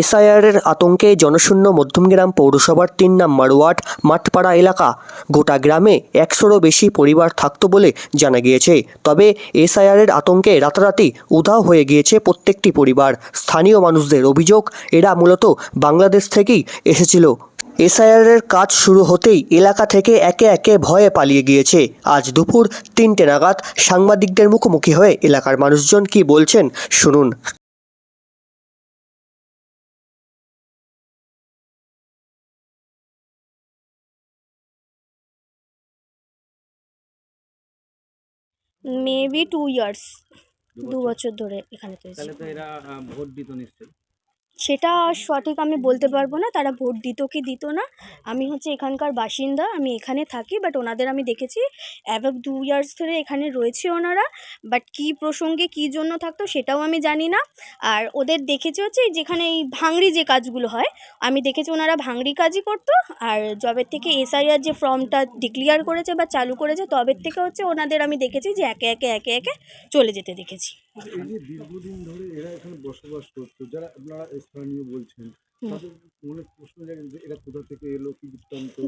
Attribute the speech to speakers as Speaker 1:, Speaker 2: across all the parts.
Speaker 1: এসআইআরের আতঙ্কে জনশূন্য মধ্যমগ্রাম পৌরসভার তিন নম্বর ওয়ার্ড মাঠপাড়া এলাকা। গোটা গ্রামে একশোরও বেশি পরিবার থাকতো বলে জানা গিয়েছে। তবে এসআইআরের আতঙ্কে রাতারাতি উধাও হয়ে গিয়েছে প্রত্যেকটি পরিবার। স্থানীয় মানুষদের অভিযোগ, এরা মূলত বাংলাদেশ থেকেই এসেছিল। এসআইআরের কাজ শুরু হতেই এলাকা থেকে একে একে ভয়ে পালিয়ে গিয়েছে। আজ দুপুর তিনটে নাগাদ সাংবাদিকদের মুখোমুখি হয়ে এলাকার মানুষজন কি বলছেন শুনুন।
Speaker 2: মেবি টু ইয়ার্স দু বছর। ধরে এখানে তো
Speaker 3: তাহলে তো এরা ভোট দিত নিশ্চয়ই।
Speaker 2: সেটা সঠিক আমি বলতে পারব না, তারা ভোট দিত কি দিত না। আমি হচ্ছে এখানকার বাসিন্দা, আমি এখানে থাকি বাট ওনাদের আমি দেখেছি অ্যাভাব দু ইয়ার্স ধরে এখানে রয়েছে ওনারা বাট কী প্রসঙ্গে কী জন্য থাকতো সেটাও আমি জানি না। আর ওদের দেখেছি হচ্ছে যেখানে এই ভাঙড়ি যে কাজগুলো হয়, আমি দেখেছি ওনারা ভাঙড়ি কাজই করতো, আর জবের থেকে এসআইআর যে ফর্মটা ডিক্লিয়ার করেছে বা চালু করেছে, তবের থেকে হচ্ছে ওনাদের আমি দেখেছি যে একে একে একে একে চলে যেতে দেখেছি।
Speaker 4: এই যে দীর্ঘদিন ধরে এরা এখানে বসবাস করতো যারা আপনারা স্থানীয় বলছেন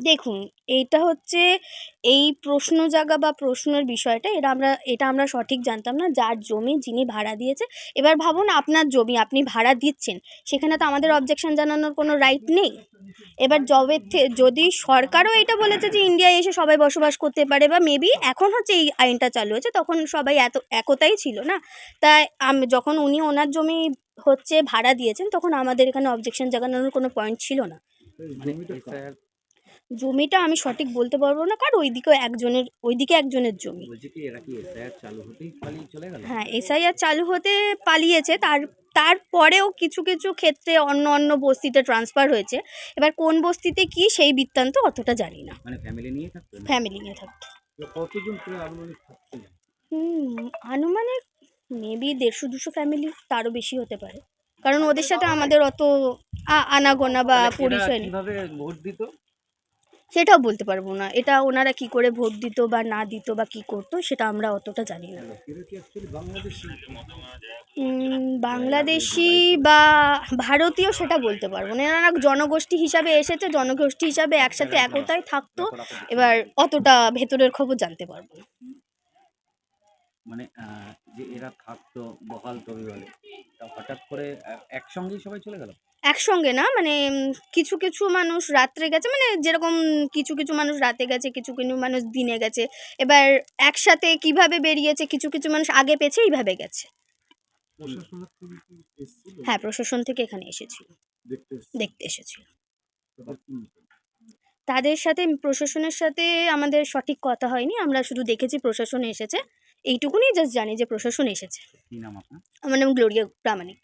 Speaker 2: দেখুন এইটা হচ্ছে এই প্রশ্ন জাগা বা প্রশ্নের বিষয়টা এটা আমরা এটা আমরা সঠিক জানতাম না যার জমি যিনি ভাড়া দিয়েছে। এবার ভাবুন আপনার জমি আপনি ভাড়া দিচ্ছেন সেখানে তো আমাদের অবজেকশন জানানোর কোনো রাইট নেই। এবার জবের যদি সরকারও এটা বলেছে যে ইন্ডিয়ায় এসে সবাই বসবাস করতে পারে বা মেবি এখন হচ্ছে এই আইনটা চালু হয়েছে তখন সবাই এত একতাই ছিল না? তাই আমি যখন উনি ওনার জমি হচ্ছে ভাড়া দিয়েছেন তখন আমাদের এখানে অবজেকশন জাগানোর কোনো পয়েন্ট ছিল না।
Speaker 3: মানে
Speaker 4: জমিটা
Speaker 2: আমি সঠিক বলতে পারব না কারণ ওইদিকেও একজনের ওইদিকে একজনের জমি।
Speaker 3: এসআইআর চালু পালিয়ে চলে গেল?
Speaker 2: হ্যাঁ এসআইআর চালু হতে পালিয়েছে তার তারপরেও কিছু কিছু ক্ষেত্রে অন্য অন্য বস্তিতে ট্রান্সফার হয়েছে। এবার কোন বস্তিতে কি সেই বৃত্তান্ত অতটা জানি না।
Speaker 3: মানে ফ্যামিলি নিয়ে থাকতো?
Speaker 2: ফ্যামিলি নিয়ে থাকতো।
Speaker 4: কতজন আনুমানিক
Speaker 2: হুম আনুমানিক মেবি দেড়শো দুশো ফ্যামিলি তারও বেশি হতে পারে। কারণ ওদের সাথে আমাদের অত আনাগোনা বা পরিচয় নেই।
Speaker 3: ভোট দিত?
Speaker 2: সেটাও বলতে পারব না। এটা ওনারা কি করে ভোট দিত বা না দিত বা কি করতো, সেটা আমরা অতটা জানি না।
Speaker 4: বাংলাদেশি
Speaker 2: বা ভারতীয় সেটা বলতে পারব না। এনারা জনগোষ্ঠী হিসাবে এসেছে, জনগোষ্ঠী হিসাবে একসাথে একতায় থাকতো। এবার অতটা ভেতরের খবর জানতে পারব না।
Speaker 3: মানে যে এরা থাকতো, বহাল তবিবলে তা হঠাৎ করে একসঙ্গেই সবাই চলে গেল?
Speaker 2: একসঙ্গে না মানে কিছু কিছু মানুষ রাত্রে গেছে মানে যেরকম কিছু কিছু মানুষ রাতে গেছে কিছু কিছু মানুষ দিনে গেছে। এবার একসাথে কীভাবে বেরিয়েছে কিছু কিছু মানুষ আগে পেছে এইভাবে গেছে। হ্যাঁ প্রশাসন থেকে এখানে এসেছিল।
Speaker 4: দেখতে এসেছিল? তাদের
Speaker 2: সাথে প্রশাসনের সাথে আমাদের সঠিক কথা হয়নি আমরা শুধু দেখেছি প্রশাসন এসেছে। এইটুকুনি জাস্ট জানি যে প্রশাসন এসেছে। আমার নাম গ্লোরিয়া প্রামাণিক।